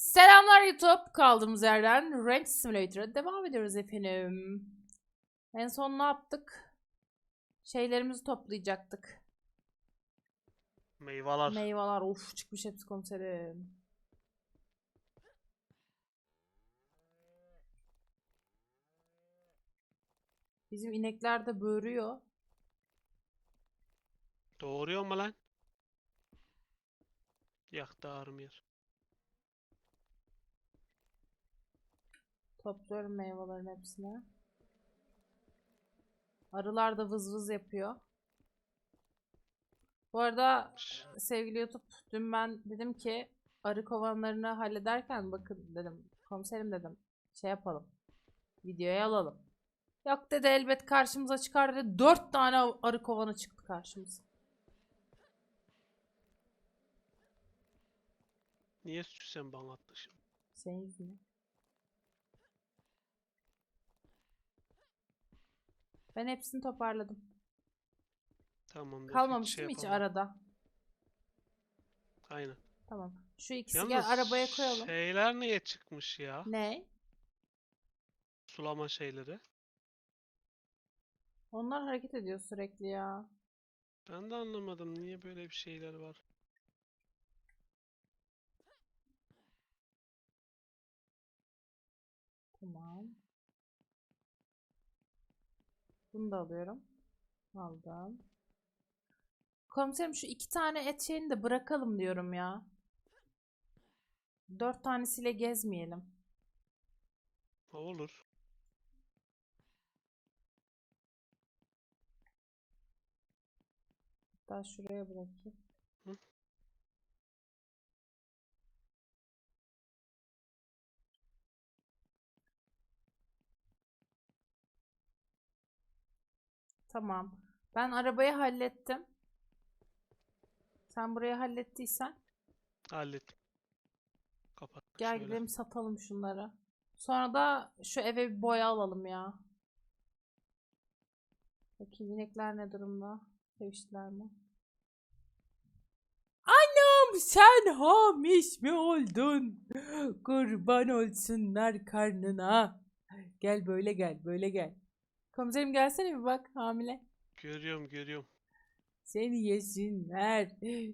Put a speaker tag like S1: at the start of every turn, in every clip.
S1: Selamlar YouTube. Kaldığımız yerden Rank Simulator'a devam ediyoruz efendim. En son ne yaptık? Şeylerimizi toplayacaktık.
S2: Meyveler.
S1: Meyveler. Of çıkmış hepsi komiserim. Bizim inekler de böğürüyor.
S2: Doğuruyor mu lan? Yak dağırmıyor.
S1: Topluyorum meyvelerin hepsini. Arılar da vız vız yapıyor. Bu arada sevgili YouTube dün ben dedim ki arı kovanlarını hallederken bakın dedim komiserim dedim şey yapalım videoya alalım. Yok dedi elbet karşımıza çıkar dedi. Dört tane arı kovanı çıktı karşımıza.
S2: Niye sen bana attın şimdi?
S1: Senin yüzünden. Ben hepsini toparladım.
S2: Tamam.
S1: Kalmamış
S2: hiç
S1: değil mi hiç arada?
S2: Aynen.
S1: Tamam. Şu ikisi
S2: Yalnız
S1: gel arabaya koyalım.
S2: şeyler niye çıkmış ya?
S1: Ne?
S2: Sulama şeyleri.
S1: Onlar hareket ediyor sürekli ya.
S2: Ben de anlamadım niye böyle bir şeyler var.
S1: Tamam. Bunu da alıyorum. Aldım. Komiserim şu iki tane et şeyini de bırakalım diyorum ya. Dört tanesiyle gezmeyelim.
S2: Olur.
S1: Daha şuraya bırakayım. Tamam. Ben arabayı hallettim. Sen burayı hallettiysen
S2: Hallettim. Kapat.
S1: gel
S2: şöyle.
S1: gidelim satalım şunları. Sonra da şu eve bir boya alalım ya. Bakayım inekler ne durumda? Seviştiler mi? Anam sen hamiş mi oldun? Kurban olsunlar karnına. Gel böyle gel böyle gel. Komiserim gelsene bir bak hamile.
S2: Görüyorum görüyorum.
S1: Seni yesinler.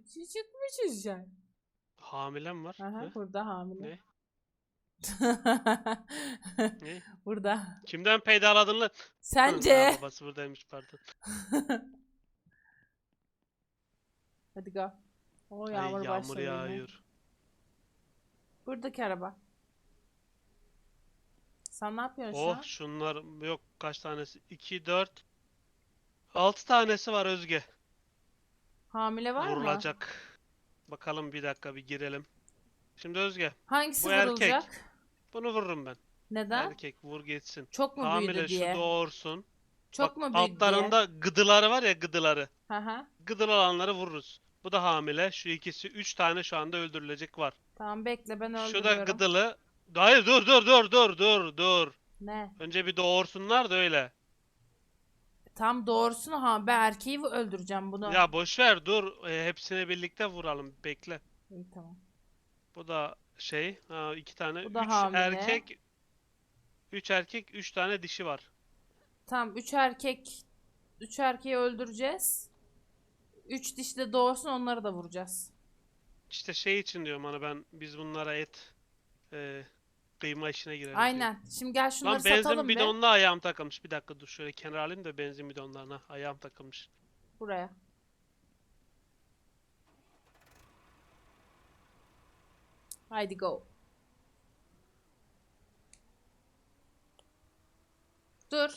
S1: Çıkmışsın sen.
S2: Hamilem var.
S1: Aha,
S2: Ne?
S1: burada hamile.
S2: Ne? Ne?
S1: burada.
S2: Kimden peydaladın lan?
S1: Sence?
S2: Ha, babası buradaymış pardon.
S1: Hadi go. O
S2: Ay,
S1: yağmur,
S2: yağmur
S1: başladı yine.
S2: yağıyor.
S1: Buradaki araba. Sen ne yapıyorsun şu
S2: Oh
S1: an?
S2: şunlar yok kaç tanesi? 2 4 6 tanesi var Özge.
S1: Hamile var mı?
S2: Vurulacak. Bakalım bir dakika bir girelim. Şimdi Özge
S1: Hangisi
S2: Bu erkek.
S1: vurulacak?
S2: bunu vururum ben.
S1: Neden?
S2: Erkek vur geçsin.
S1: Çok mu büyüdü
S2: Hamile
S1: diye?
S2: şu doğursun.
S1: Çok
S2: Bak,
S1: mu büyüdü
S2: altlarında gıdıları var ya gıdıları.
S1: diye? Hı hı.
S2: Gıdılı olanları vururuz. Bu da hamile. Şu ikisi 3 tane şu anda öldürülecek var.
S1: Tamam bekle ben
S2: Şu da
S1: öldürüyorum.
S2: gıdılı. Hayır dur dur dur dur dur dur.
S1: Ne?
S2: Önce bir doğursunlar da öyle.
S1: Tam doğrusunu ha ben erkeği öldüreceğim bunu.
S2: Ya boş ver dur. E, hepsini birlikte vuralım. Bekle.
S1: İyi tamam.
S2: Bu da şey, ha, iki tane,
S1: Bu da
S2: üç
S1: hamile.
S2: erkek, üç erkek, üç tane dişi var.
S1: Tamam üç erkek üç erkeği öldüreceğiz. Üç dişi de doğursun onları da vuracağız.
S2: İşte şey için diyorum hani ben biz bunlara et e, kıyma işine girelim.
S1: Aynen. Şimdi gel şunları
S2: Lan benzin
S1: satalım bir
S2: bidonuna ayağım takılmış. Bir dakika dur şöyle kenara alayım da benzin bidonlarına ayağım takılmış.
S1: buraya. Haydi go. Dur.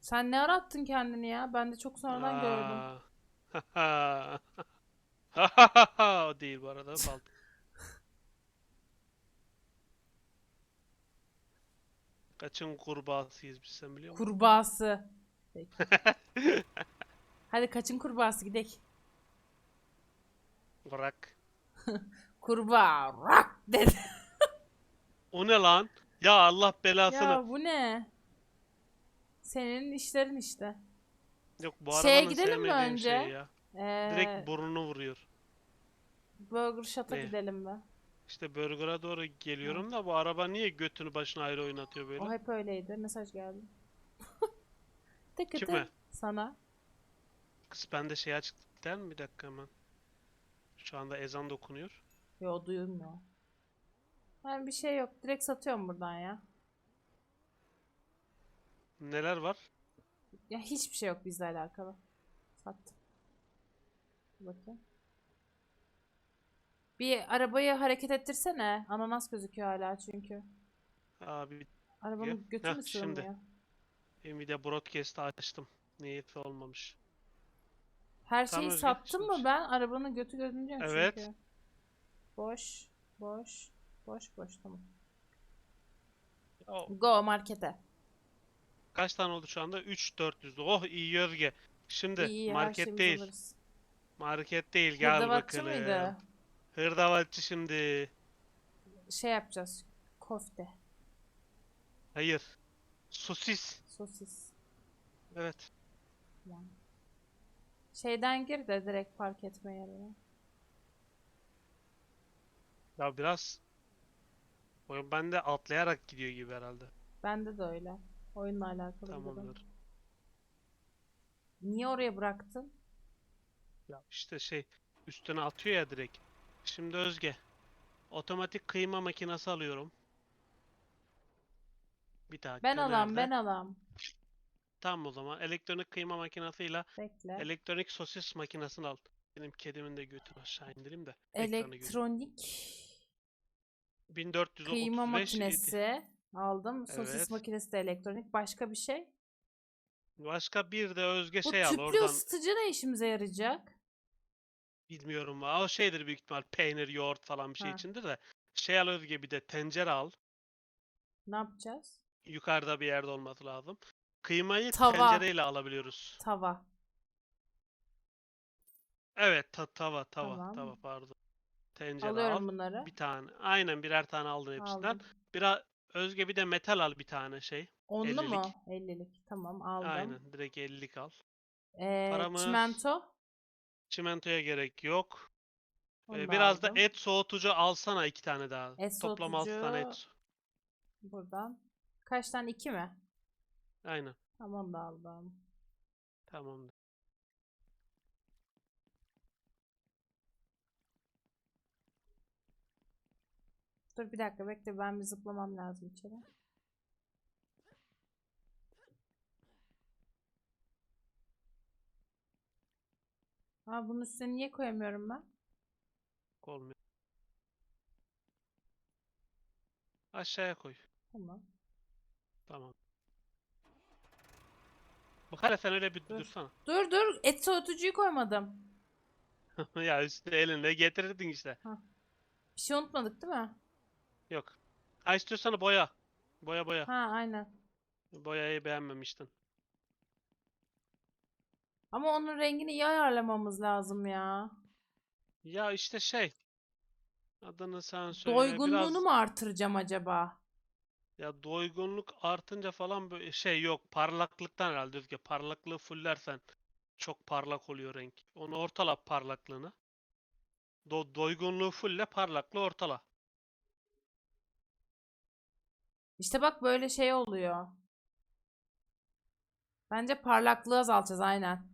S1: Sen ne arattın kendini ya? Ben de çok sonradan gördüm.
S2: Aa. o değil bu arada. Bal. Kaçın kurbağasıyız biz sen biliyor musun?
S1: Kurbağası. Peki. Hadi kaçın kurbağası gidek.
S2: Bırak.
S1: Kurbağa rak dedi.
S2: O ne lan? Ya Allah belasını.
S1: Ya bu ne? Senin işlerin işte.
S2: Yok bu
S1: Şeye
S2: arabanın
S1: gidelim mi
S2: sevmediğim
S1: önce?
S2: şey ya.
S1: Ee,
S2: Direkt burnunu vuruyor.
S1: bu Burger Shot'a
S2: Ne?
S1: gidelim mi?
S2: İşte Burger'a doğru geliyorum da bu araba niye götünü başına ayrı oynatıyor böyle?
S1: O hep öyleydi. Mesaj geldi.
S2: Kime?
S1: tık. Sana.
S2: Kız bende şey açık der mi? Bir dakika hemen. Şu anda ezan da okunuyor.
S1: Yo duyulmuyor. Ben bir şey yok. Direkt satıyorum buradan ya.
S2: Neler var?
S1: Ya hiçbir şey yok bizle alakalı. Sattım. Bakayım. Bir arabayı hareket ettirsene. Ananas gözüküyor hala çünkü.
S2: Abi
S1: Arabanın götü
S2: Heh,
S1: mü
S2: şimdi.
S1: sığmıyor?
S2: Nvidia Broadcast'ı açtım. Niyeti olmamış.
S1: Her şeyi
S2: Özge,
S1: sattın mı ben? Arabanın götü görünüyor
S2: Evet.
S1: çünkü. Boş, boş, boş, boş tamam.
S2: O,
S1: Go markete.
S2: kaç tane oldu şu anda? 3-400. Oh iyi yörge. Şimdi
S1: İyi, her
S2: market
S1: şeyimizi
S2: değil.
S1: alırız.
S2: Market değil. Gel
S1: Hırdavatçı
S2: bakalım.
S1: mıydı?
S2: Hırdavatçı şimdi.
S1: Şey yapacağız. Kofte,
S2: Hayır. Sosis.
S1: sosis.
S2: Evet.
S1: Yani. Şeyden gir de direkt park etme yerine.
S2: Ya biraz oyun bende atlayarak gidiyor gibi herhalde.
S1: Bende de öyle. Oyunla alakalı.
S2: Tamamdır.
S1: Niye oraya bıraktın?
S2: Ya işte şey üstüne atıyor ya direkt. Şimdi Özge. Otomatik kıyma makinesi alıyorum. Bir dakika
S1: Ben alam,
S2: nerede?
S1: ben alam.
S2: Tamam o zaman. Elektronik kıyma makinesiyle
S1: Bekle.
S2: elektronik sosis makinesini al. Benim kedimin de götünü aşağı indireyim de ekranı.
S1: Elektronik
S2: 1435
S1: kıyma makinesi aldım. Sosis
S2: Evet.
S1: makinesi de elektronik. Başka bir şey?
S2: Başka bir de Özge
S1: Bu
S2: şey al
S1: tüplü
S2: oradan.
S1: ısıtıcı ne işimize yarayacak?
S2: Bilmiyorum. O şeydir büyük ihtimal. Peynir, yoğurt falan bir şey
S1: Ha.
S2: içindir de. Şey al Özge bir de tencere al.
S1: Ne yapacağız?
S2: Yukarıda bir yerde olması lazım. Kıymayı
S1: Tava.
S2: tencereyle alabiliyoruz.
S1: Tava.
S2: Evet, ta- tava, tava,
S1: Tamam.
S2: tava pardon. Tencere
S1: Alıyorum
S2: al.
S1: bunları.
S2: Bir tane. Aynen birer tane aldın hepsinden.
S1: Aldım.
S2: Biraz Özge bir de metal al bir tane şey.
S1: Onlu mu?
S2: 50'lik.
S1: 50'lik. Tamam aldım.
S2: Aynen. Direkt 50'lik al.
S1: Ee,
S2: Paramız-
S1: çimento.
S2: Çimentoya gerek yok. Ee,
S1: Onu
S2: biraz da
S1: aldım.
S2: et soğutucu alsana iki tane daha.
S1: Et
S2: Toplam 6 tane et.
S1: soğutucu. Buradan. Kaç tane? İki mi?
S2: Aynen.
S1: Tamam da aldım.
S2: Tamamdır.
S1: Dur bir dakika bekle ben bir zıplamam lazım içeri. Aa bunun üstüne niye koyamıyorum ben?
S2: Olmuyor. Aşağıya koy.
S1: Tamam.
S2: Tamam. Bak sen öyle bir
S1: Dur.
S2: dursana.
S1: Dur dur et soğutucuyu koymadım.
S2: ya üstüne elinle getirirdin işte.
S1: Bir şey unutmadık değil mi?
S2: Yok. Ha istiyorsan boya. Boya boya.
S1: Ha aynen.
S2: Boyayı beğenmemiştin.
S1: Ama onun rengini iyi ayarlamamız lazım ya.
S2: Ya işte şey. Adını sen söyle.
S1: Doygunluğunu
S2: Biraz
S1: mu artıracağım acaba?
S2: ya doygunluk artınca falan böyle şey yok. Parlaklıktan herhalde Özge. Parlaklığı fullersen çok parlak oluyor renk. Onu ortala parlaklığını. Do doygunluğu fulle parlaklığı ortala.
S1: İşte bak böyle şey oluyor. Bence parlaklığı azaltacağız aynen.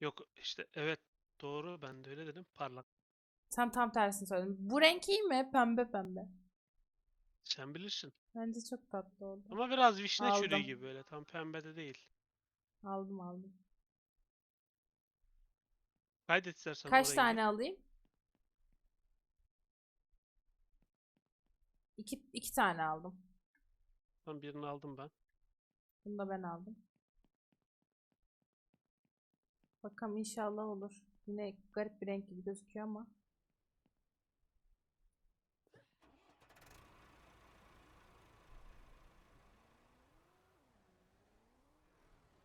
S2: Yok işte evet doğru ben de öyle dedim parlak.
S1: Sen tam tersini söyledin. Bu renk iyi mi? Pembe pembe.
S2: Sen bilirsin.
S1: Bence çok tatlı oldu.
S2: Ama biraz vişne çürüğü
S1: Aldım.
S2: gibi böyle tam pembe de değil.
S1: Aldım aldım.
S2: Kaydet istersen
S1: Kaç tane alayım? İki, iki tane aldım.
S2: Tamam birini aldım ben.
S1: Bunu da ben aldım. Bakalım inşallah olur. Yine garip bir renk gibi gözüküyor ama.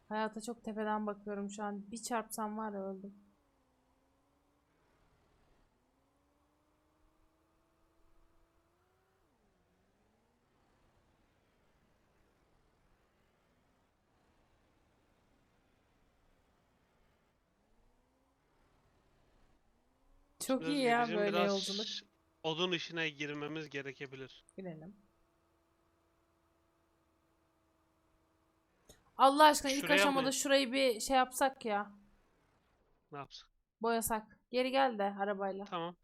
S1: Hayata çok tepeden bakıyorum şu an. Bir çarpsam var ya öldüm. Çok iyi ya
S2: bizim
S1: böyle
S2: biraz
S1: yolculuk.
S2: Odun işine girmemiz gerekebilir.
S1: Girelim. Allah aşkına ilk
S2: Şuraya mı?
S1: aşamada şurayı bir şey yapsak ya.
S2: Ne yapsın?
S1: Boyasak. Geri gel de arabayla.
S2: Tamam.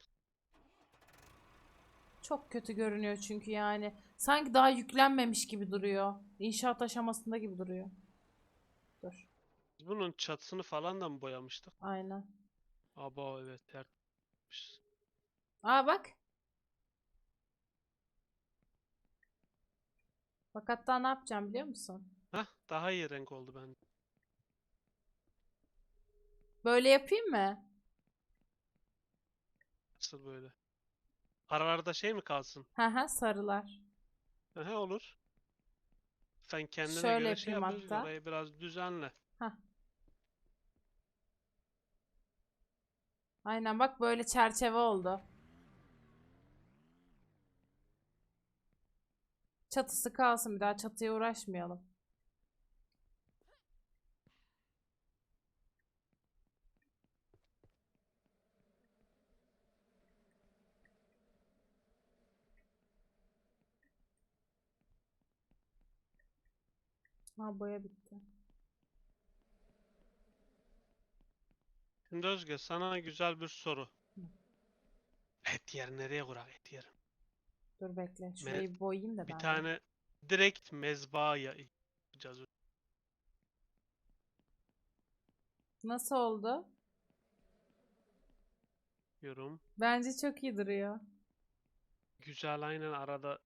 S1: Çok kötü görünüyor çünkü yani. Sanki daha yüklenmemiş gibi duruyor. İnşaat aşamasında gibi duruyor. Dur.
S2: Biz bunun çatısını falan da mı boyamıştık?
S1: Aynen.
S2: Aba evet tertemiz.
S1: Aa bak. Bak hatta ne yapacağım biliyor musun?
S2: Hah daha iyi renk oldu bence.
S1: Böyle yapayım mı?
S2: Nasıl böyle? Aralarda şey mi kalsın?
S1: Hı hı sarılar.
S2: Aha olur. Sen kendine
S1: Şöyle
S2: göre şey
S1: yapayım
S2: yap, Özge,
S1: hatta.
S2: orayı biraz düzenle.
S1: Aynen bak böyle çerçeve oldu. Çatısı kalsın bir daha çatıya uğraşmayalım. Ha boya bitti.
S2: Şimdi Özge sana güzel bir soru. Et yer nereye kurak et yer?
S1: Dur bekle. Şurayı bir boyayayım da
S2: Bir
S1: ben.
S2: tane direkt mezba ya- yapacağız.
S1: Nasıl oldu?
S2: Yorum.
S1: Bence çok iyi duruyor.
S2: Güzel aynen arada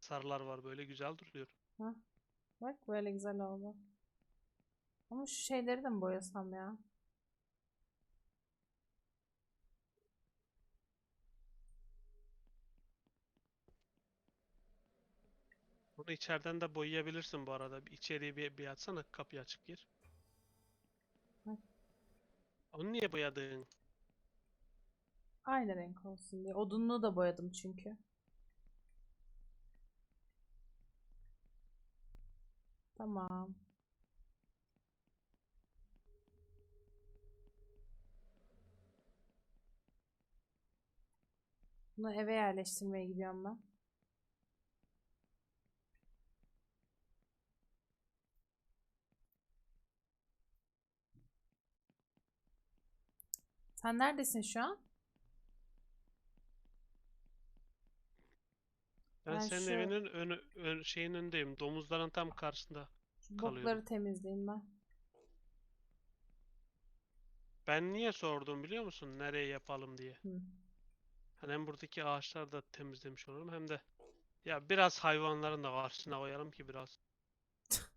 S2: sarılar var böyle güzel duruyor.
S1: Bak böyle güzel oldu. Ama şu şeyleri de mi boyasam ya?
S2: Bunu içeriden de boyayabilirsin bu arada. İçeriye bir, bir açsana kapıyı açık gir.
S1: Hı.
S2: Onu niye boyadın?
S1: Aynı renk olsun diye. Odunluğu da boyadım çünkü. Tamam. Bunu eve yerleştirmeye gidiyorum ben. Sen neredesin şu an?
S2: Ben
S1: Ben
S2: senin
S1: şu-
S2: evinin önü, ön, şeyin önündeyim. Domuzların tam karşısında.
S1: Şu
S2: Kalıyorum.
S1: bokları temizleyeyim ben.
S2: Ben niye sordum biliyor musun? Nereye yapalım diye.
S1: Hı.
S2: Hani hem buradaki ağaçları da temizlemiş olurum hem de ya biraz hayvanların da karşısına koyalım ki biraz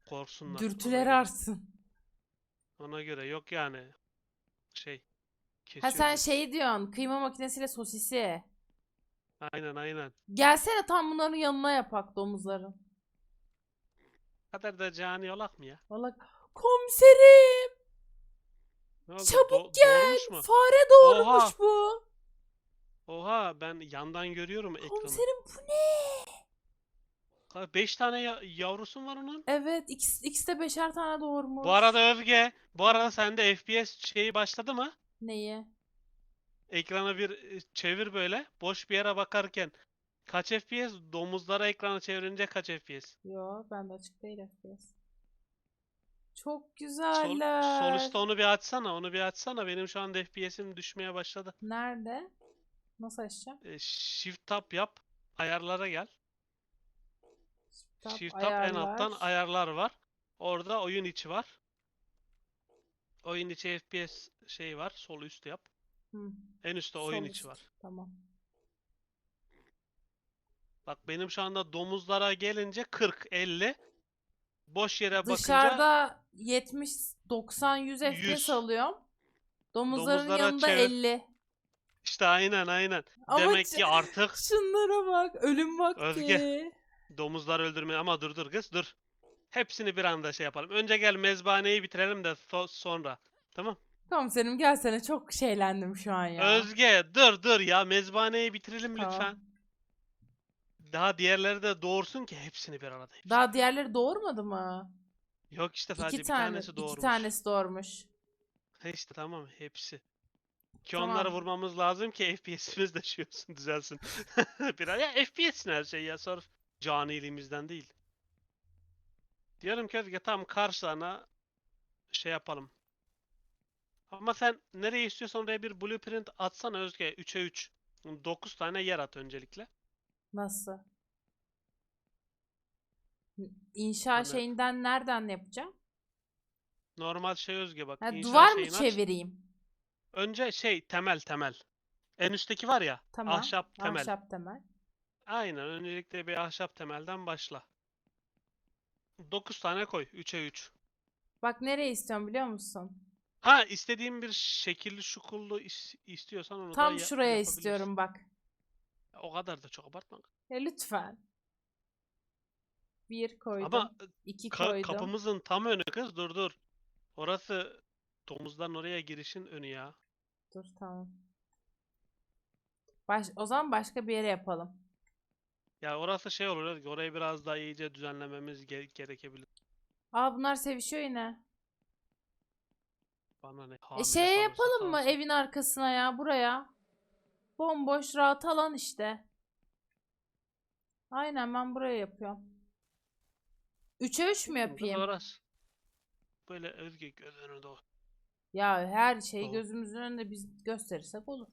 S2: korksunlar. Ona
S1: Dürtüleri
S2: göre.
S1: artsın.
S2: Ona göre yok yani şey
S1: Ha sen şey diyorsun, kıyma makinesiyle sosisi.
S2: Aynen aynen.
S1: Gelsene tam bunların yanına yapak domuzların.
S2: kadar da cani olak mı ya?
S1: Valla komiserim
S2: Ne oldu?
S1: Çabuk
S2: Do-
S1: gel.
S2: mu?
S1: fare doğurmuş
S2: Oha.
S1: bu.
S2: Oha ben yandan görüyorum ekranı.
S1: Komiserim bu ne?
S2: 5 tane ya- yavrusun var onun.
S1: Evet ikisi, ikisi de beşer tane doğurmuş.
S2: Bu arada Özge, bu arada sende FPS şeyi başladı mı?
S1: Neyi?
S2: Ekrana bir e, çevir böyle. Boş bir yere bakarken kaç FPS? Domuzlara ekranı çevirince kaç FPS?
S1: Yo bende açık değil FPS. Çok güzeller.
S2: sol üstte onu bir açsana, onu bir açsana. Benim şu anda FPS'im düşmeye başladı.
S1: Nerede? Nasıl açacağım?
S2: E, Shift Tab yap, ayarlara gel.
S1: Tab,
S2: Shift Tab en alttan
S1: ayarlar
S2: var. Orada oyun içi var. Oyun içi FPS şey var. Sol üstte yap.
S1: Hı,
S2: En üstte
S1: sol
S2: oyun
S1: üst.
S2: içi var.
S1: Tamam.
S2: Bak benim şu anda domuzlara gelince 40, 50. Boş yere bakınca
S1: Dışarıda 70, 90, 100 FPS
S2: 100.
S1: alıyorum. Domuzların
S2: Domuzlara
S1: yanında
S2: çevir.
S1: 50.
S2: işte aynen aynen.
S1: Ama
S2: Demek ki artık
S1: Şunlara bak. Ölüm vakti.
S2: Özge. domuzlar öldürmeye ama dur dur kız dur. Hepsini bir anda şey yapalım. Önce gel mezbahaneyi bitirelim de so- sonra. Tamam.
S1: Komiserim gelsene çok şeylendim şu an ya.
S2: Özge dur dur ya mezbahaneyi bitirelim
S1: Tamam.
S2: lütfen. Daha diğerleri de doğursun ki hepsini bir arada. hepsini.
S1: Daha diğerleri doğurmadı mı?
S2: Yok işte sadece
S1: İki
S2: bir
S1: tane,
S2: tanesi
S1: iki
S2: doğurmuş.
S1: tanesi doğurmuş.
S2: İşte tamam hepsi. Ki onları
S1: Tamam.
S2: vurmamız lazım ki FPS'imiz de şey olsun düzelsin. Biraz ya FPS'in her şey ya sırf caniliğimizden değil. Diyorum ki Özge tam karşılarına şey yapalım. Ama sen nereye istiyorsan oraya bir blueprint atsana Özge 3'e 3. 9 tane yer at öncelikle.
S1: Nasıl? İnşa
S2: Hani-
S1: şeyinden nereden yapacağım?
S2: Normal şey Özge bak.
S1: Ha, duvar mı
S2: şeyini aç.
S1: çevireyim?
S2: Önce şey temel temel. En üstteki var ya
S1: Tamam.
S2: ahşap temel.
S1: Ahşap temel.
S2: Aynen öncelikle bir ahşap temelden başla. 9 tane koy 3'e 3.
S1: Bak nereye istiyorum biliyor musun?
S2: Ha istediğin bir şekilli şukullu is- istiyorsan onu da
S1: Tam
S2: ya-
S1: şuraya
S2: yapabilirsin.
S1: istiyorum bak.
S2: O kadar da çok abartma.
S1: Ya lütfen. Bir koydum.
S2: Ama
S1: iki
S2: ka-
S1: koydum.
S2: kapımızın tam önü kız dur dur. Orası domuzdan oraya girişin önü ya.
S1: Dur tamam. Baş, o zaman başka bir yere yapalım.
S2: Ya orası şey olur. Orayı biraz daha iyice düzenlememiz ge- gerekebilir.
S1: Aa bunlar sevişiyor yine.
S2: Bana ne?
S1: E
S2: hamile
S1: şey
S2: kalırsa
S1: yapalım mı
S2: kalsın.
S1: evin arkasına ya buraya? Bomboş rahat alan işte. Aynen ben buraya yapıyorum. 3'e 3 mü yapayım?
S2: orası. Böyle özgü göz önünde.
S1: Ya her şeyi
S2: Tamam.
S1: gözümüzün önünde biz gösterirsek olur.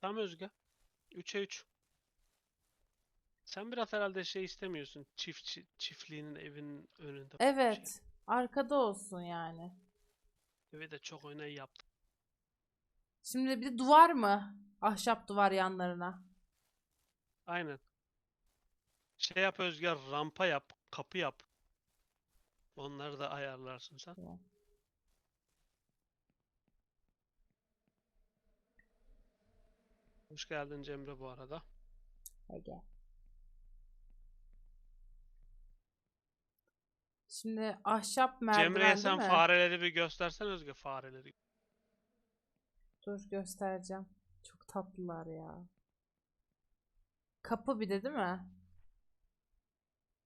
S2: Tam özgü. 3'e 3. Sen biraz herhalde şey istemiyorsun. Çiftçi, çiftliğinin evinin önünde.
S1: Evet. Arkada olsun yani.
S2: Evi de çok oynayı yaptım.
S1: Şimdi bir de duvar mı? Ahşap duvar yanlarına.
S2: Aynen. Şey yap Özge, rampa yap, kapı yap. Onları da ayarlarsın sen.
S1: Tamam.
S2: Hoş geldin Cemre bu arada.
S1: Ege. Şimdi ahşap merdiven
S2: Cemre'ye
S1: değil
S2: sen
S1: mi?
S2: fareleri bir göstersen Özge fareleri.
S1: Dur göstereceğim. Çok tatlılar ya. Kapı bir de değil mi?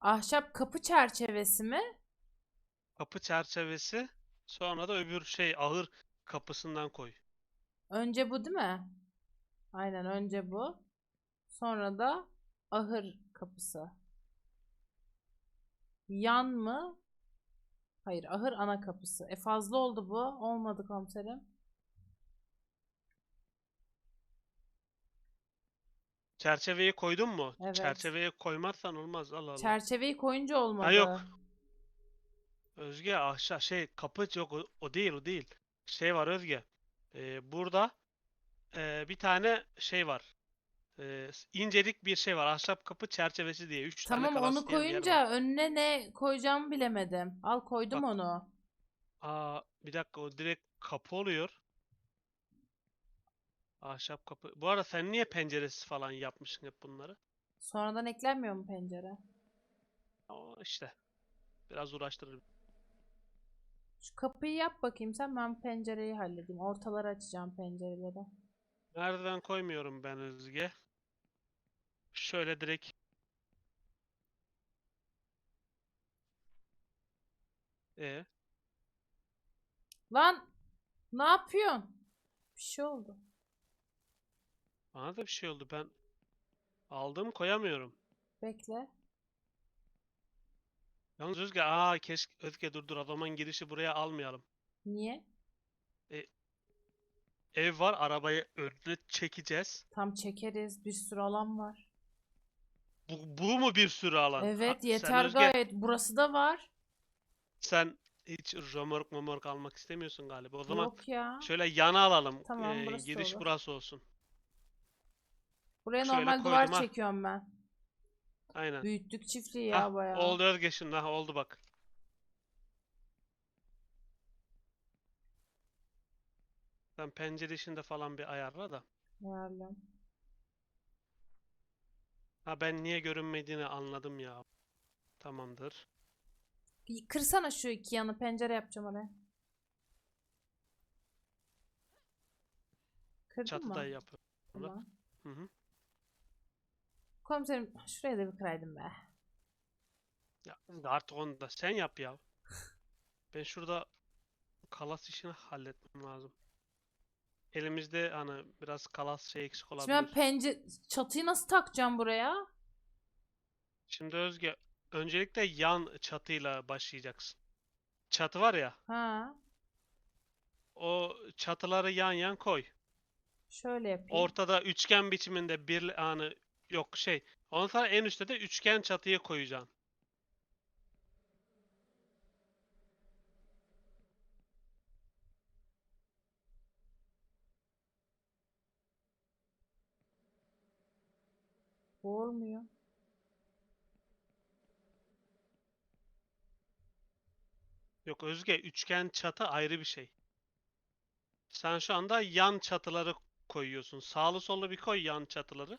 S1: Ahşap kapı çerçevesi mi?
S2: Kapı çerçevesi, sonra da öbür şey ahır kapısından koy.
S1: Önce bu değil mi? Aynen önce bu. Sonra da ahır kapısı. Yan mı? Hayır, ahır ana kapısı. E fazla oldu bu. Olmadı komiserim.
S2: Çerçeveyi koydun mu?
S1: Evet.
S2: Çerçeveye koymazsan olmaz. Allah Allah.
S1: Çerçeveyi koyunca olmadı.
S2: Ha yok. Özge aşağı şey kapı yok o, o değil o değil. Şey var Özge. Ee, burada ee, bir tane şey var. S- incelik bir şey var. Ahşap kapı çerçevesi diye. Üç tane
S1: Tamam
S2: kalas
S1: onu koyunca önüne ne koyacağımı bilemedim. Al koydum
S2: Bak.
S1: onu.
S2: Aa, bir dakika o direkt kapı oluyor. Ahşap kapı. Bu arada sen niye penceresiz falan yapmışsın hep bunları?
S1: Sonradan eklenmiyor mu pencere?
S2: O işte. Biraz uğraştırır.
S1: Şu kapıyı yap bakayım sen ben pencereyi halledeyim. Ortaları açacağım pencereleri.
S2: Merdiven koymuyorum ben Özge. Şöyle direkt e
S1: Lan ne yapıyorsun? Bir şey oldu.
S2: bana da bir şey oldu. Ben aldım koyamıyorum.
S1: Bekle.
S2: Yalnız Özge aa keşke Özge dur dur o zaman girişi buraya almayalım.
S1: Niye?
S2: Ev var arabayı önüne çekeceğiz.
S1: Tam çekeriz. Bir sürü alan var.
S2: Bu, bu mu bir sürü alan? Ha,
S1: Evet
S2: sen
S1: yeter
S2: Özge,
S1: gayet. Burası da var.
S2: Sen hiç römork momork almak istemiyorsun galiba. O zaman
S1: Yok ya.
S2: şöyle yana alalım.
S1: Tamam,
S2: Ee,
S1: burası da
S2: giriş
S1: olur.
S2: burası olsun.
S1: Buraya
S2: şöyle
S1: normal duvar
S2: koydum ha.
S1: çekiyorum ben.
S2: Aynen.
S1: Büyüttük çiftliği ya
S2: Hah,
S1: bayağı.
S2: oldu Özge şimdi. Ha, oldu bak. Sen pencere işinde falan bir ayarla da.
S1: Ayarla.
S2: Ha ben niye görünmediğini anladım ya. Tamamdır.
S1: Bir kırsana şu iki yanı pencere yapacağım oraya. Kırdın
S2: Çatıda
S1: mı?
S2: yapıyorum.
S1: Tamam.
S2: Hı hı.
S1: Komiserim şuraya da bir kıraydım be.
S2: Ya artık onu da sen yap ya. Ben şurada kalas işini halletmem lazım. Elimizde hani biraz kalas şey eksik
S1: Şimdi
S2: olabilir.
S1: ben pence çatıyı nasıl takacağım buraya?
S2: Şimdi Özge öncelikle yan çatıyla başlayacaksın. Çatı var ya
S1: Ha,
S2: o çatıları yan yan koy.
S1: şöyle yapayım.
S2: Ortada üçgen biçiminde bir hani yok şey. Ondan sonra en üstte de üçgen çatıyı koyacaksın.
S1: Bu olmuyor.
S2: Yok Özge üçgen çatı ayrı bir şey. Sen şu anda yan çatıları koyuyorsun. Sağlı sollu bir koy yan çatıları.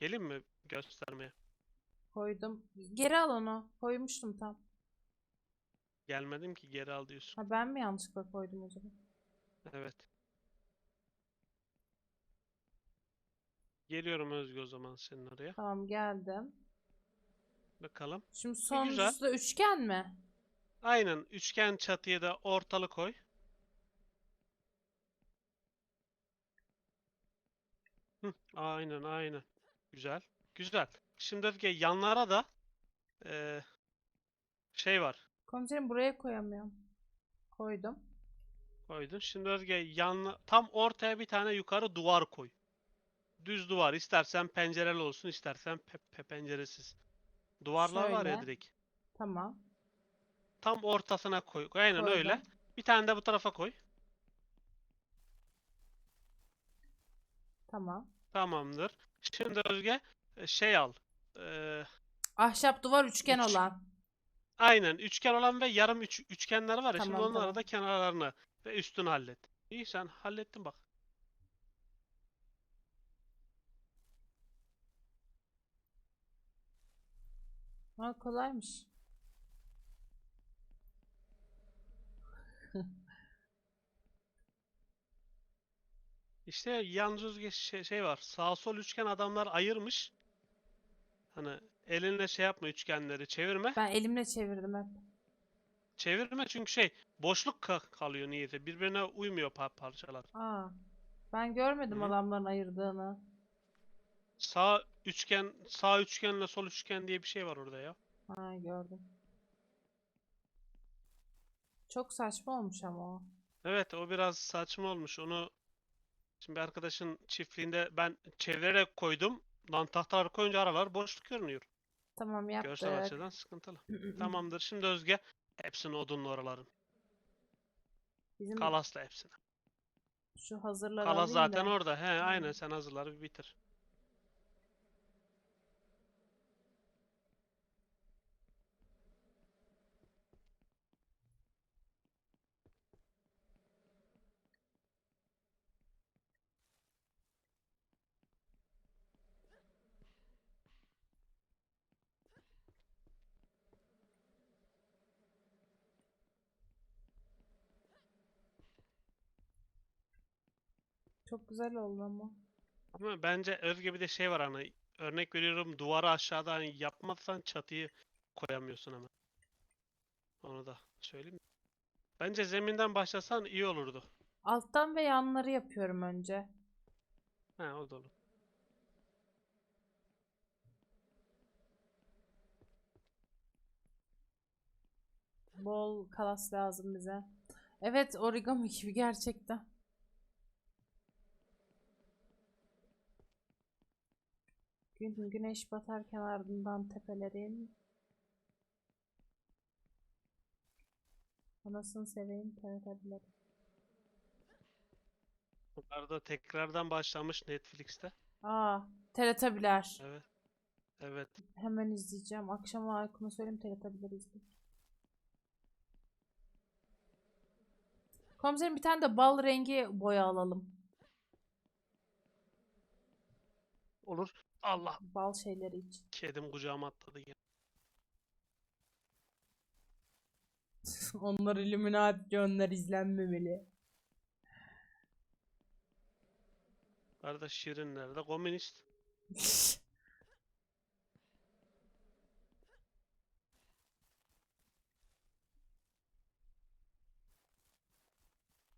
S2: Gelin mi göstermeye?
S1: Koydum. Geri al onu. Koymuştum tam.
S2: Gelmedim ki geri al diyorsun.
S1: Ha ben mi yanlışlıkla koydum acaba?
S2: Evet. Geliyorum Özge o zaman senin oraya.
S1: Tamam geldim.
S2: Bakalım.
S1: Şimdi
S2: güzel.
S1: sonuncusu da üçgen mi?
S2: Aynen üçgen çatıya da ortalı koy. Hı, aynen aynen. Güzel. Güzel. Şimdi Özge yanlara da eee, şey var.
S1: Komiserim buraya koyamıyorum. Koydum.
S2: Koydun. Şimdi Özge yan tam ortaya bir tane yukarı duvar koy. Düz duvar. İstersen pencereli olsun, istersen pe- pe- penceresiz. Duvarlar var ya
S1: Şöyle.
S2: direkt.
S1: Tamam.
S2: Tam ortasına koy. Aynen öyle.
S1: Koydum.
S2: Bir tane de bu tarafa koy.
S1: Tamam.
S2: Tamamdır. Şimdi Özge e, şey al. Eee,
S1: Ahşap duvar üçgen
S2: Üç-
S1: olan.
S2: aynen üçgen olan ve yarım üç, üçgenler var ya. Şimdi
S1: Tamam,
S2: onları
S1: tamam.
S2: da kenarlarını ve üstünü hallet. İyi sen hallettin bak.
S1: Ha kolaymış.
S2: İşte yalnız Özge şey, şey var. Sağ sol üçgen adamlar ayırmış. Hani elinle şey yapma üçgenleri çevirme.
S1: Ben elimle çevirdim hep.
S2: Çevirme çünkü şey boşluk ka- kalıyor niyeyse. Birbirine uymuyor pa- parçalar.
S1: Aa. Ben görmedim
S2: Hı.
S1: adamların ayırdığını.
S2: Sağ üçgen, sağ üçgenle sol üçgen diye bir şey var orada ya.
S1: Ha gördüm. Çok saçma olmuş ama o.
S2: Evet o biraz saçma olmuş. Onu şimdi arkadaşın çiftliğinde ben çevirerek koydum. Lan tahtalar koyunca aralar boşluk görünüyor.
S1: Tamam
S2: Görsel
S1: yaptık.
S2: açıdan sıkıntılı. Tamamdır. Şimdi Özge hepsini odunlu oraların.
S1: Bizim
S2: Kalasla hepsini.
S1: şu hazırları
S2: Kalas
S1: alayım
S2: zaten
S1: da.
S2: orada. He aynen sen hazırları bir bitir.
S1: Çok güzel oldu ama.
S2: Ama bence Özge bir de şey var hani örnek veriyorum duvarı aşağıda hani yapmazsan çatıyı koyamıyorsun hemen. Onu da söyleyeyim. Bence zeminden başlasan iyi olurdu.
S1: Alttan ve yanları yapıyorum önce.
S2: He o da olur.
S1: Bol kalas lazım bize. Evet origami gibi gerçekten. Gün güneş batarken ardından tepelerin Anasını seveyim TRT'ler.
S2: Bunlar da tekrardan başlamış Netflix'te.
S1: Aa, Teletabiler.
S2: Evet. Evet.
S1: Hemen izleyeceğim. Akşama Aykut'a söyleyeyim Teletabileri izleyeyim. Komiserim bir tane de bal rengi boya alalım.
S2: Olur. Allah.
S1: Bal şeyleri için.
S2: Kedim kucağıma atladı yine.
S1: Onlar Illuminati onlar izlenmemeli.
S2: Kardeş Şirin nerede? Komünist.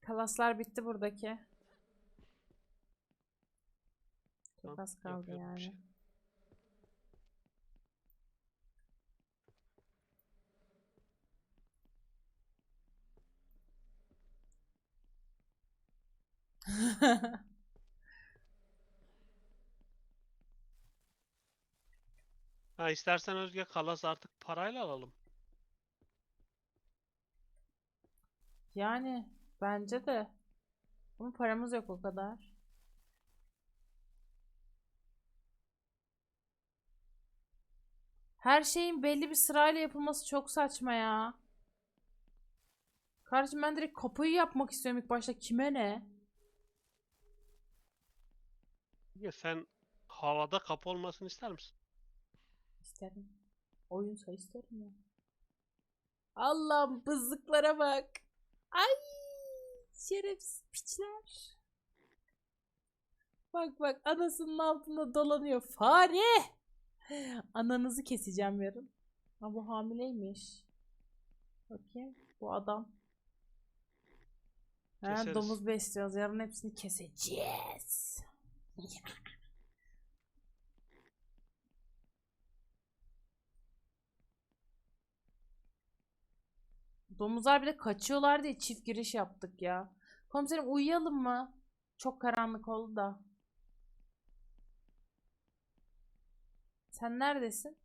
S1: Kalaslar bitti buradaki. Çok az kaldı yani.
S2: şey. Ha istersen Özge kalas artık parayla alalım.
S1: Yani bence de. Ama paramız yok o kadar. Her şeyin belli bir sırayla yapılması çok saçma ya. Kardeşim ben direkt kapıyı yapmak istiyorum ilk başta. Kime ne?
S2: Ya sen havada kapı olmasını ister misin?
S1: İsterim. Oyunsa isterim ya. Allah'ım bızlıklara bak. Ay şerefsiz piçler. Bak bak anasının altında dolanıyor. Fare. Ananızı keseceğim yarın. Ha bu hamileymiş. Bakayım bu adam. Ha,
S2: Keseriz.
S1: domuz besliyoruz. Yarın hepsini keseceğiz. Domuzlar bir de kaçıyorlar diye çift giriş yaptık ya. Komiserim uyuyalım mı? Çok karanlık oldu da. Sen neredesin?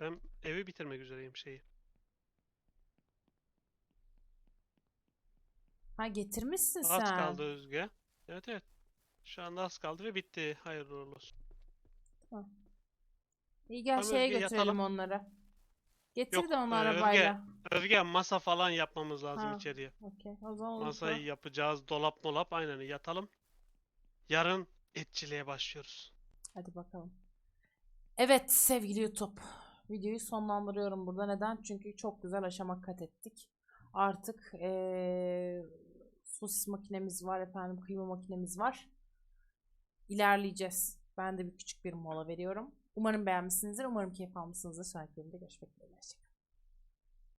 S2: Ben evi bitirmek üzereyim şeyi.
S1: Ha getirmişsin
S2: Az
S1: sen.
S2: kaldı Özge. Evet evet. Şu anda az kaldı ve bitti. Hayırlı uğurlu olsun.
S1: İyi gel
S2: Tamam
S1: şeye
S2: Özge,
S1: götürelim
S2: yatalım.
S1: onları. Getir
S2: Yok,
S1: de onu
S2: e,
S1: arabayla.
S2: Özge masa falan yapmamız lazım
S1: Ha.
S2: içeriye.
S1: Okey. O zaman.
S2: Masayı yapacağız. Dolap molap aynen yatalım. Yarın etçiliğe başlıyoruz.
S1: Hadi bakalım. Evet sevgili YouTube. Videoyu sonlandırıyorum burada. Neden? Çünkü çok güzel aşama kat ettik. Artık eee sosis makinemiz var efendim. Kıyma makinemiz var. İlerleyeceğiz. Ben de bir küçük bir mola veriyorum. Umarım beğenmişsinizdir. Umarım keyif almışsınızdır. Sonraki bölümde görüşmek üzere. Hoşçakalın.